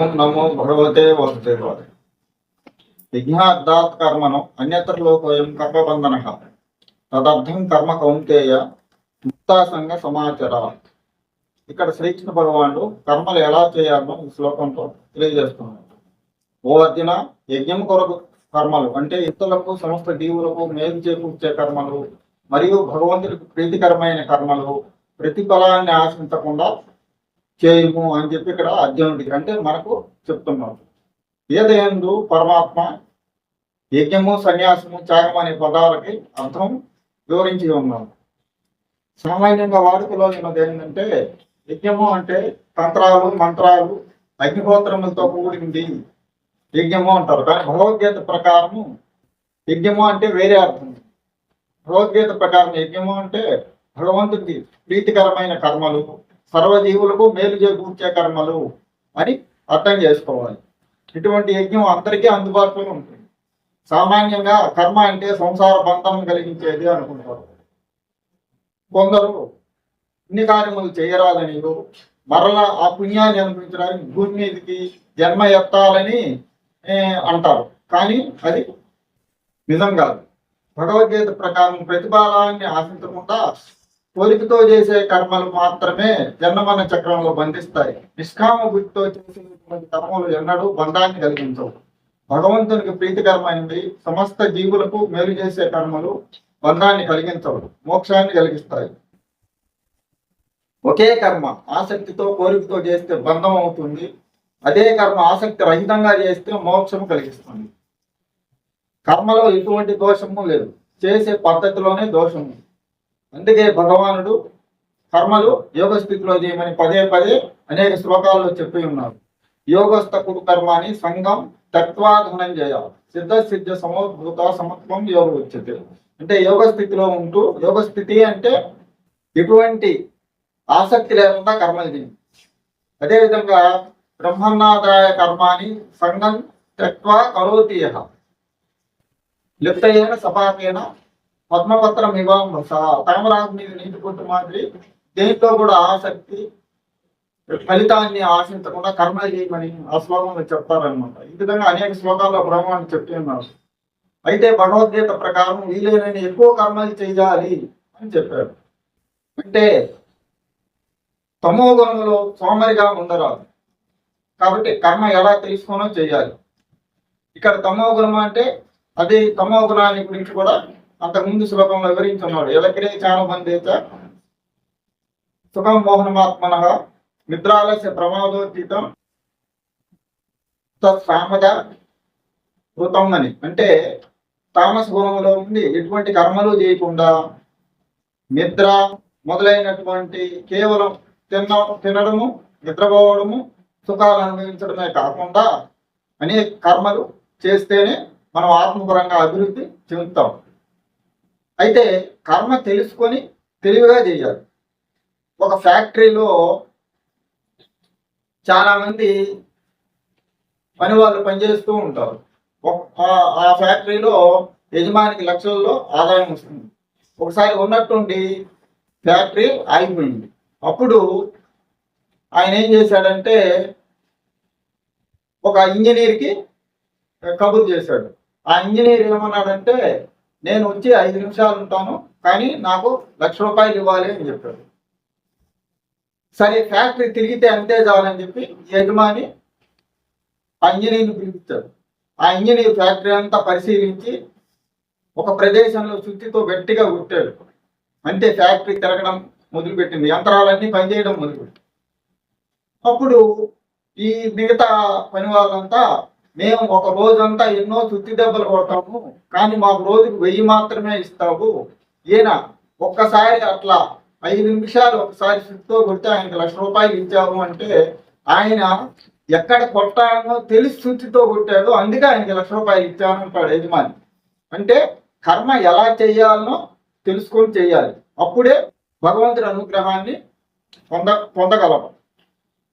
నమో భగవతే వాసుదేవాయ యజ్ఞార్థాత్ కర్మను అన్యత్రలోకోయం కర్మబంధన. తదర్థం కర్మ కౌంతేయ ముక్తాసంగ సమాచార ఇక్కడ శ్రీకృష్ణ భగవానుడు కర్మలు ఎలా చేయాలో ఈ శ్లోకంతో తెలియజేస్తున్నాడు. ఓ అర్జున యజ్ఞం కొరకు కర్మలు అంటే ఇతరులకు సమస్త జీవులకు మేలు చేకూర్చే కర్మలు మరియు భగవంతుడికి ప్రీతికరమైన కర్మలు ప్రతిఫలాన్ని ఆశించకుండా చేయము అని చెప్పి ఇక్కడ అర్జునుడికి అంటే మనకు చెప్తున్నాడు. ఏదేందు పరమాత్మ యజ్ఞము సన్యాసము త్యాగం అనే పదాలకి అర్థం వివరించి ఉన్నాము సామాన్యంగా వాడుకలో ఉన్నది ఏంటంటే యజ్ఞము అంటే తంత్రాలు మంత్రాలు అగ్నిహోత్రములతో కూడింది యజ్ఞము అంటారు. కానీ భగవద్గీత ప్రకారము యజ్ఞము అంటే వేరే అర్థం. భగవద్గీత ప్రకారం యజ్ఞము అంటే భగవంతుడికి ప్రీతికరమైన కర్మలు సర్వజీవులకు మేలు చేకూర్చే కర్మలు అని అర్థం చేసుకోవాలి. ఇటువంటి యజ్ఞం అందరికీ అందుబాటులో ఉంటుంది. సామాన్యంగా కర్మ అంటే సంసార బంధం కలిగించేది అనుకుంటారు. కొందరు ఇన్ని కార్యములు చేయరాదని మరలా ఆ పుణ్యాన్ని అనుభవించడానికి భూమి మీదకి జన్మ ఎత్తాలని అంటారు. కానీ అది నిజం కాదు. భగవద్గీత ప్రకారం ప్రతిఫలాన్ని ఆశించకుండా కోరికతో చేసే కర్మలు మాత్రమే జన్మన చక్రంలో బంధిస్తాయి. నిష్కామ బుద్ధితో చేసేటువంటి కర్మలు ఎన్నడూ బంధాన్ని కలిగించవు. భగవంతునికి ప్రీతికరమైనవి సమస్త జీవులకు మేలు చేసే కర్మలు బంధాన్ని కలిగించవు మోక్షాన్ని కలిగిస్తాయి. ఒకే కర్మ ఆసక్తితో కోరికతో చేస్తే బంధం అవుతుంది. అదే కర్మ ఆసక్తి రహితంగా చేస్తే మోక్షం కలిగిస్తుంది. కర్మలో ఎటువంటి దోషము లేదు. చేసే పద్ధతిలోనే దోషము. అందుకే భగవానుడు కర్మలు యోగ స్థితిలో చేయమని పదే పదే అనేక శ్లోకాల్లో చెప్పి ఉన్నారు. యోగస్థకుడు కర్మాని సంఘం తత్వాధనం చేయాలి. సిద్ధ సిద్ధ సమోద్భూత సమత్వం యోగ ఉచ్యతే అంటే యోగ స్థితిలో ఉంటూ యోగ స్థితి అంటే ఎటువంటి ఆసక్తి లేకుండా కర్మలు చేయండి. అదేవిధంగా బ్రహ్మన్నాదాయ కర్మాని సంఘం త్యక్వా కరోతి యః. లిప్తయేన సపాకేన పద్మపత్రం ఇవాం తామరాకు మీద నీటి మాదిరి దేంట్లో కూడా ఆసక్తి ఫలితాన్ని ఆశించకుండా కర్మ చేయమని ఆ శ్లోకంలో చెప్తారనమాట ఈ విధంగా అనేక శ్లోకాల్లో బ్రహ్మాన్ని చెప్తూ ఉన్నారు. అయితే భగవద్గీత ప్రకారం వీలైనని ఎక్కువ కర్మలు చేయాలి అని చెప్పారు. అంటే తమో గుణంలో సోమరిగా ఉండరాదు. కాబట్టి కర్మ ఎలా తెలుసుకోనో చేయాలి. ఇక్కడ తమో గుణం అంటే అది తమో గుణాన్ని గురించి కూడా అంతకుముందు శ్లోకంలో వివరించున్నాడు. ఎలకిరే చాలా సుఖం మోహనమాత్మన నిద్రాలస్య ప్రమాదోచితం తత్సామద కృతం అని అంటే తామస గుణంలో ఉండి ఎటువంటి కర్మలు చేయకుండా నిద్ర మొదలైనటువంటి కేవలం తిన్న తినడము నిద్రపోవడము సుఖాలు అనుభవించడమే కాకుండా అనేక కర్మలు చేస్తేనే మనం ఆత్మపరంగా అభివృద్ధి చెందుతాం. అయితే కర్మ తెలుసుకొని తెలివిగా చేయాలి. ఒక ఫ్యాక్టరీలో చాలామంది పని వాళ్ళు పనిచేస్తూ ఉంటారు. ఆ- ఆ ఫ్యాక్టరీలో యజమానికి లక్షల్లో ఆదాయం వస్తుంది. ఒకసారి ఉన్నట్టుండి ఫ్యాక్టరీ ఆగిపోయింది. అప్పుడు ఆయన ఏం చేశాడంటే ఒక ఇంజనీర్కి కబురు చేశాడు. ఆ ఇంజనీర్ ఏమన్నాడంటే నేను వచ్చి ఐదు నిమిషాలు ఉంటాను కానీ నాకు లక్ష రూపాయలు ఇవ్వాలి అని చెప్పాడు. సరే ఫ్యాక్టరీ తిరిగితే అంతే చాలని చెప్పి యజమాని ఆ ఇంజనీర్ని పిలిపించాడు. ఆ ఇంజనీర్ ఫ్యాక్టరీ అంతా పరిశీలించి ఒక ప్రదేశంలో చుట్టితో గట్టిగా కొట్టాడు. అంతే ఫ్యాక్టరీ తిరగడం మొదలుపెట్టింది. యంత్రాలన్నీ పనిచేయడం మొదలుపెట్టింది. అప్పుడు ఈ మిగతా పని వాళ్ళంతా మేము ఒక రోజంతా ఎన్నో చుట్టి దెబ్బలు కొడతాము కానీ మాకు రోజుకు వెయ్యి మాత్రమే ఇస్తావు. ఈయన ఒక్కసారి అట్లా ఐదు నిమిషాలు ఒకసారి చుట్టూ కొడితే ఆయనకి లక్ష రూపాయలు ఇచ్చాము అంటే ఆయన ఎక్కడ కొట్టానో తెలిసి సుత్తితో కొట్టాడు అందుకే ఆయనకి లక్ష రూపాయలు ఇచ్చాను అంటాడు యజమాని. అంటే కర్మ ఎలా చేయాలనో తెలుసుకొని చేయాలి. అప్పుడే భగవంతుడి అనుగ్రహాన్ని పొంద పొందగలం.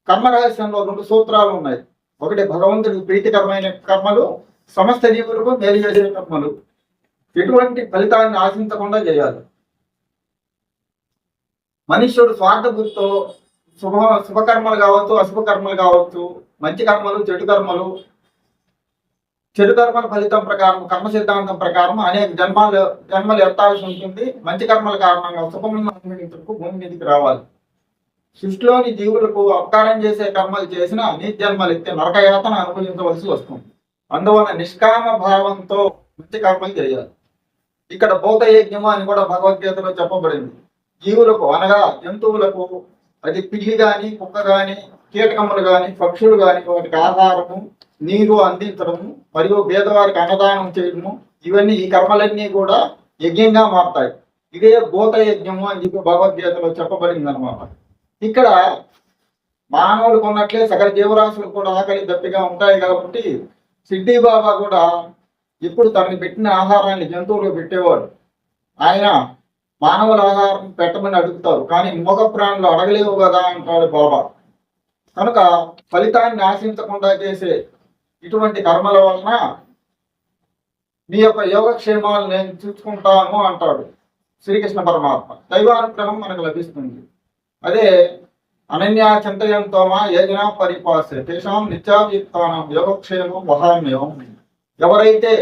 కర్మ రహస్యంలో రెండు సూత్రాలు ఉన్నాయి. ఒకటి భగవంతుడికి ప్రీతికరమైన కర్మలు సమస్త జీవులకు మేలు చేసే కర్మలు. ఎటువంటి ఫలితాన్ని ఆశించకుండా చేయాలి. మనుష్యుడు స్వార్థ బుద్ధితో శుభ శుభకర్మలు కావచ్చు అశుభ కర్మలు కావచ్చు మంచి కర్మలు చెడు కర్మలు చెడు కర్మల ఫలితం ప్రకారం కర్మ సిద్ధాంతం ప్రకారం అనేక జన్మాలు జన్మలు ఎత్తాల్సి ఉంటుంది. మంచి కర్మల కారణంగా శుభములను అనుభవించుటకు భూమి మీదకి రావాలి. సృష్టిలోని జీవులకు అపకారం చేసే కర్మలు చేసిన నీ జన్మలు ఎత్తే నరకయాతన అనుభవించవలసి వస్తుంది. అందువలన నిష్కామ భావంతో మంచి కర్మలు చేయాలి. ఇక్కడ భూత యజ్ఞము అని కూడా భగవద్గీతలో చెప్పబడింది. జీవులకు అనగా జంతువులకు అది పిల్లి గాని కుక్క గాని కీటకములు గాని పక్షులు గాని వాటికి ఆహారము నీరు అందించడము మరియు పేదవారికి అన్నదానం చేయడము ఇవన్నీ ఈ కర్మలన్నీ కూడా యజ్ఞంగా మారుతాయి. ఇదే భూత యజ్ఞము అని చెప్పి భగవద్గీతలో చెప్పబడింది అనమాట ఇక్కడ మానవులు కొన్నట్లే సకల జీవరాశులు కూడా ఆకలి దప్పిగా ఉంటాయి కాబట్టి సిడ్డి బాబా కూడా ఇప్పుడు తనని పెట్టిన ఆహారాన్ని జంతువులకు పెట్టేవాడు. ఆయన మానవుల ఆహారం పెట్టమని అడుగుతారు కానీ మూగ ప్రాణులు అడగలేవు కదా అంటాడు బాబా. కనుక ఫలితాన్ని ఆశించకుండా చేసే ఇటువంటి కర్మల వలన మీ యొక్క యోగక్షేమాలు నేను చూసుకుంటాను అంటాడు శ్రీకృష్ణ పరమాత్మ. దైవానుగ్రహం మనకు లభిస్తుంది. అదే అనన్యా చింతయంతోమా యోజన పరిపాసే. తేషాం నిత్యాభియుక్తానం యోగక్షేమం వహామ్యం ఎవరైతే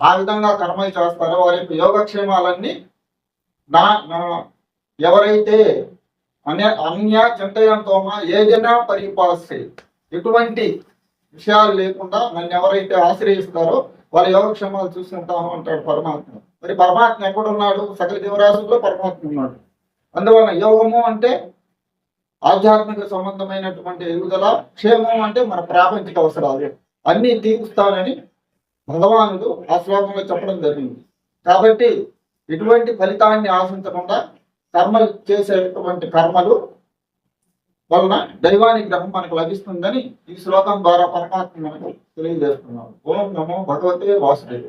ఆ విధంగా కర్మలు చేస్తారో వారి యొక్క యోగక్షేమాలన్నీ నా ఎవరైతే అన్య అన్య చింతయంతోమా ఏజన పరిపాసే. ఎటువంటి విషయాలు లేకుండా నన్ను ఎవరైతే ఆశ్రయిస్తారో వాళ్ళ యోగక్షేమాలు చూసుకుంటాను అంటాడు పరమాత్మ. మరి పరమాత్మ ఎక్కడున్నాడు? సకల జీవరాశుల్లో పరమాత్మ ఉన్నాడు. అందువలన యోగము అంటే ఆధ్యాత్మిక సంబంధమైనటువంటి ఎదుగుదల క్షేమం అంటే మన ప్రాపంచిక అవసరాలు. అన్ని తీరుస్తానని భగవానుడు ఆ శ్లోకంలో చెప్పడం జరిగింది. కాబట్టి ఎటువంటి ఫలితాన్ని ఆశించకుండా కర్మలు చేసేటువంటి కర్మలు వలన దైవానుగ్రహం మనకు లభిస్తుందని ఈ శ్లోకం ద్వారా పరమాత్మ మనకు తెలియజేస్తున్నాం ఓం నమో భగవతే వాసుదేవ